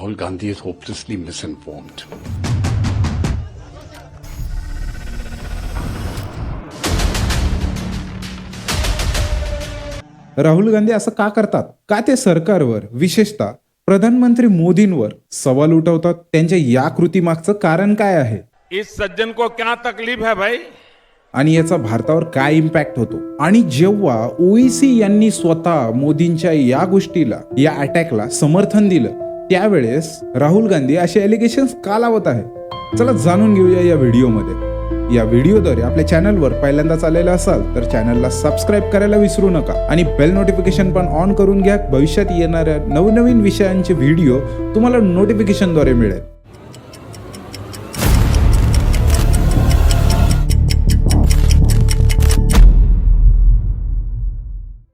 Rahul Gandhi is hopelessly misinformed. Rahul Gandhi असं का करतात? का ते सरकारवर विशेषतः प्रधानमंत्री मोदींवर सवाल उठवतात? त्यांच्या या कृतीमागचं कारण काय आहे? इस सज्जन को क्या तकलीफ है भाई? आणि याचा भारतावर काय इम्पॅक्ट होतो? आणि जेव्हा ओईसी यांनी स्वतः मोदींच्या या गोष्टीला या अटॅकला समर्थन दिलं त्यावेळेस राहुल गांधी असे एलिगेशन का लावत आहे चला जाणून घेऊया या व्हिडिओमध्ये. या व्हिडिओद्वारे आपल्या चॅनलवर पहिल्यांदाच आलेला असाल तर चॅनलला सबस्क्राईब करायला विसरू नका आणि बेल नोटिफिकेशन पण ऑन करून घ्या. भविष्यात येणाऱ्या नवनवीन विषयांचे व्हिडिओ तुम्हाला नोटिफिकेशनद्वारे मिळेल.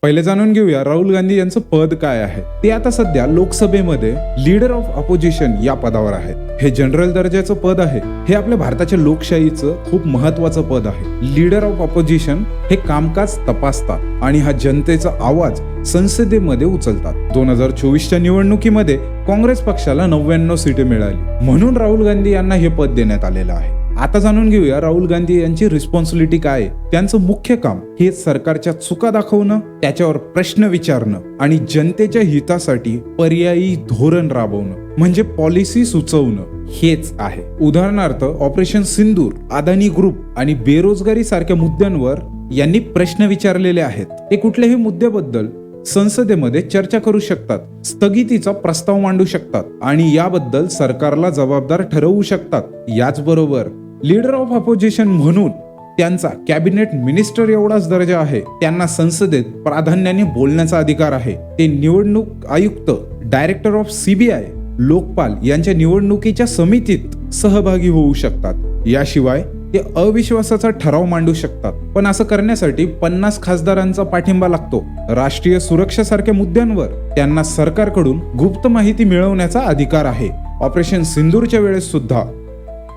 पहिले जाणून घेऊया राहुल गांधी यांचं पद काय आहे. ते आता सध्या लोकसभेमध्ये लीडर ऑफ अपोजिशन या पदावर आहेत. हे जनरल दर्जाचं पद आहे. हे आपल्या भारताच्या लोकशाहीचं खूप महत्वाचं पद आहे. लीडर ऑफ अपोजिशन हे कामकाज तपासतात आणि हा जनतेचा आवाज संसदेमध्ये उचलतात. दोन हजार चोवीसच्या निवडणुकीमध्ये काँग्रेस पक्षाला नव्याण्णव सीटे मिळाली. म्हणून राहुल गांधी यांना हे पद देण्यात आलेलं आहे. आता जाणून घेऊया राहुल गांधी यांची रिस्पॉन्सिबिलिटी काय आहे. त्यांचं मुख्य काम हे सरकारच्या चुका दाखवणं त्याच्यावर प्रश्न विचारणं आणि जनतेच्या हितासाठी पर्यायी धोरण राबवणं म्हणजे पॉलिसी सुचवणं हेच आहे. उदाहरणार्थ ऑपरेशन सिंदूर अदानी ग्रुप आणि बेरोजगारी सारख्या मुद्द्यांवर यांनी प्रश्न विचारलेले आहेत. ते कुठल्याही मुद्द्याबद्दल संसदेमध्ये चर्चा करू शकतात स्थगितीचा प्रस्ताव मांडू शकतात आणि याबद्दल सरकारला जबाबदार ठरवू शकतात. याचबरोबर लीडर ऑफ अपोजिशन म्हणून त्यांचा कॅबिनेट मिनिस्टर एवढाच दर्जा आहे. त्यांना संसदेत प्राधान्याने बोलण्याचा अधिकार आहे. ते निवडणूक आयुक्त डायरेक्टर ऑफ सीबीआय लोकपाल यांच्या निवडणुकीच्या समितीत सहभागी होऊ शकतात. याशिवाय ते अविश्वासाचा ठराव मांडू शकतात. पण असं करण्यासाठी पन्नास खासदारांचा पाठिंबा लागतो. राष्ट्रीय सुरक्षेसारख्या मुद्द्यांवर त्यांना सरकारकडून गुप्त माहिती मिळवण्याचा अधिकार आहे. ऑपरेशन सिंदूरच्या वेळेस सुद्धा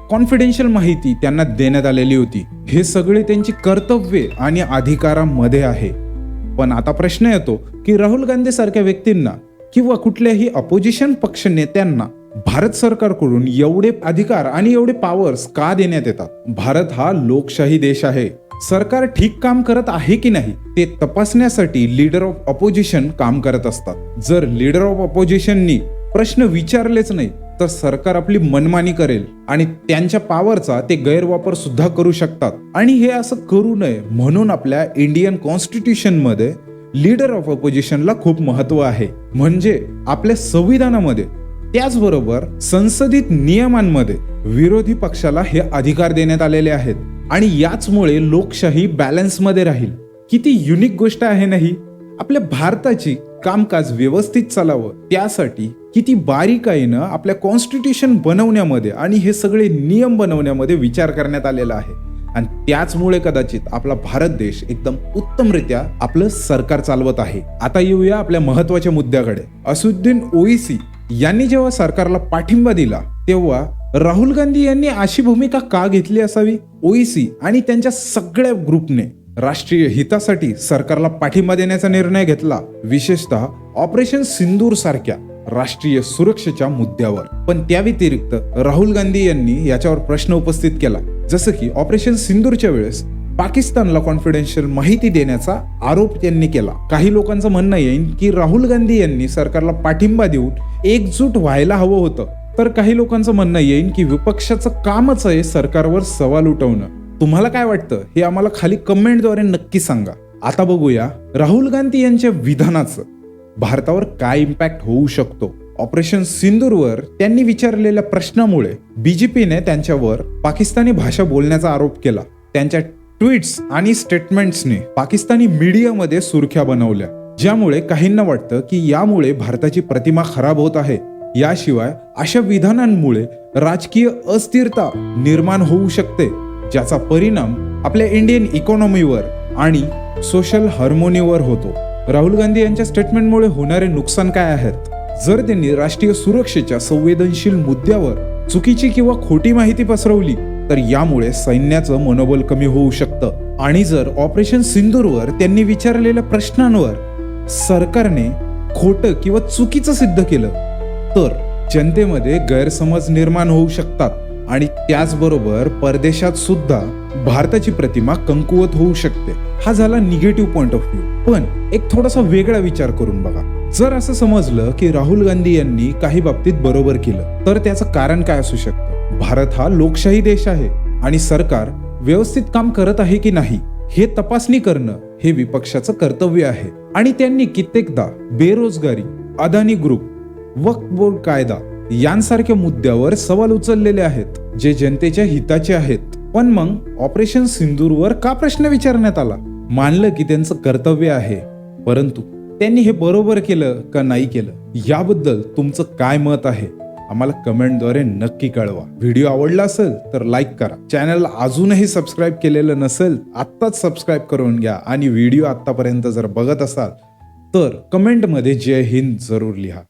कॉन्फिडेन्शियल माहिती त्यांना देण्यात आलेली होती. हे सगळे त्यांची कर्तव्ये आणि अधिकारामध्ये आहे. पण आता प्रश्न येतो की राहुल गांधी सारख्या व्यक्तींना किंवा कुठल्याही अपोजिशन पक्ष नेत्यांना भारत सरकारकडून एवढे अधिकार आणि एवढे पॉवर्स का देण्यात येतात? भारत हा लोकशाही देश आहे. सरकार ठीक काम करत आहे की नाही ते तपासण्यासाठी लीडर ऑफ अपोजिशन काम करत असतात. जर लीडर ऑफ अपोजिशननी प्रश्न विचारलेच नाही तर सरकार आपली मनमानी करेल आणि त्यांच्या पॉवरचा ते गैरवापर सुद्धा करू शकतात. आणि हे असं करू नये म्हणून आपल्या इंडियन कॉन्स्टिट्यूशनमध्ये लीडर ऑफ अपोजिशनला खूप महत्त्व आहे. म्हणजे आपल्या संविधानामध्ये त्याचबरोबर संसदित नियमांमध्ये विरोधी पक्षाला हे अधिकार देण्यात आलेले आहेत. आणि याचमुळे लोकशाही बॅलन्समध्ये राहील. किती युनिक गोष्ट आहे नाही आपल्या भारताची कामकाज व्यवस्थित चालावं त्यासाठी किती बारीकाईनं आपल्या कॉन्स्टिट्यूशन बनवण्यामध्ये आणि हे सगळे नियम बनवण्यामध्ये विचार करण्यात आलेला आहे. आणि त्याचमुळे कदाचित आपला भारत देश एकदम उत्तमरित्या आपलं सरकार चालवत आहे. आता येऊया आपल्या महत्त्वाच्या मुद्द्याकडे. असुद्दीन ओईसी यांनी जेव्हा सरकारला पाठिंबा दिला तेव्हा राहुल गांधी यांनी अशी भूमिका का घेतली असावी? ओईसी आणि त्यांच्या सगळ्या ग्रुपने राष्ट्रीय हितासाठी सरकारला पाठिंबा देण्याचा निर्णय घेतला विशेषतः ऑपरेशन सिंदूर सारख्या राष्ट्रीय सुरक्षेच्या मुद्द्यावर. पण त्या व्यतिरिक्त राहुल गांधी यांनी याच्यावर प्रश्न उपस्थित केला. जसं की ऑपरेशन सिंदूरच्या वेळेस पाकिस्तानला कॉन्फिडेन्शियल माहिती देण्याचा आरोप त्यांनी केला. काही लोकांचं म्हणणं येईल की राहुल गांधी यांनी सरकारला पाठिंबा देऊन एकजूट व्हायला हवं होतं. तर काही लोकांचं म्हणणं येईल की विपक्षाचं कामच आहे सरकारवर सवाल उठवणं. तुम्हाला काय वाटतं? हे आम्हाला खाली कमेंटद्वारे नक्की सांगा. आता बघूया राहुल गांधी यांच्या विधानाचं. भारतावर काय इम्पॅक्ट होऊ शकतो? ऑपरेशन सिंदूरवर त्यांनी विचारलेल्या प्रश्नामुळे बीजेपीने त्यांच्यावर पाकिस्तानी भाषा बोलण्याचा आरोप केला. त्यांच्या ट्विट्स आणि स्टेटमेंट्सने पाकिस्तानी मीडियामध्ये सुरख्या बनवल्या ज्यामुळे काहींना वाटतं की यामुळे भारताची प्रतिमा खराब होत आहे. याशिवाय अशा विधानांमुळे राजकीय अस्थिरता निर्माण होऊ शकते ज्याचा परिणाम आपल्या इंडियन इकॉनॉमीवर आणि सोशल हार्मोनीवर होतो. राहुल गांधी यांच्या स्टेटमेंटमुळे होणारे नुकसान काय आहेत? जर त्यांनी राष्ट्रीय सुरक्षेच्या संवेदनशील मुद्द्यावर चुकीची किंवा खोटी माहिती पसरवली तर यामुळे सैन्याचं मनोबल कमी होऊ शकतं. आणि जर ऑपरेशन सिंदूरवर त्यांनी विचारलेल्या प्रश्नांवर सरकारने खोटं किंवा चुकीचं सिद्ध केलं तर जनतेमध्ये गैरसमज निर्माण होऊ शकतात. आणि त्याचबरोबर परदेशात सुद्धा भारताची प्रतिमा कमकुवत होऊ शकते. हा झाला निगेटिव्ह पॉइंट ऑफ व्ह्यू पण एक थोडासा वेगळा विचार करून बघा. जर असं समजलं की राहुल गांधी यांनी काही बाबतीत बरोबर केलं तर त्याचं कारण काय असू शकतं? भारत हा लोकशाही देश आहे आणि सरकार व्यवस्थित काम करत आहे की नाही हे तपासणी करणं हे विपक्षाचं कर्तव्य आहे. आणि त्यांनी कित्येकदा बेरोजगारी अदानी ग्रुप वक्फ बोर्ड कायदा यांसारख्या मुद्द्यावर सवाल उचललेले आहेत जे जनतेच्या हिताचे आहेत. पण मग ऑपरेशन सिंदूरवर का प्रश्न विचारण्यात आला? मानलं की त्यांचं कर्तव्य आहे. परंतु त्यांनी हे बरोबर केलं का नाही केलं? याबद्दल तुमचं काय मत आहे? आम्हाला कमेंटद्वारे नक्की कळवा. व्हिडिओ आवडला असेल तर लाईक करा. चॅनल अजूनही सबस्क्राईब केलेलं नसेल आत्ताच सबस्क्राईब करून घ्या. आणि व्हिडिओ आत्तापर्यंत जर बघत असाल तर कमेंटमध्ये जय हिंद जरूर लिहा.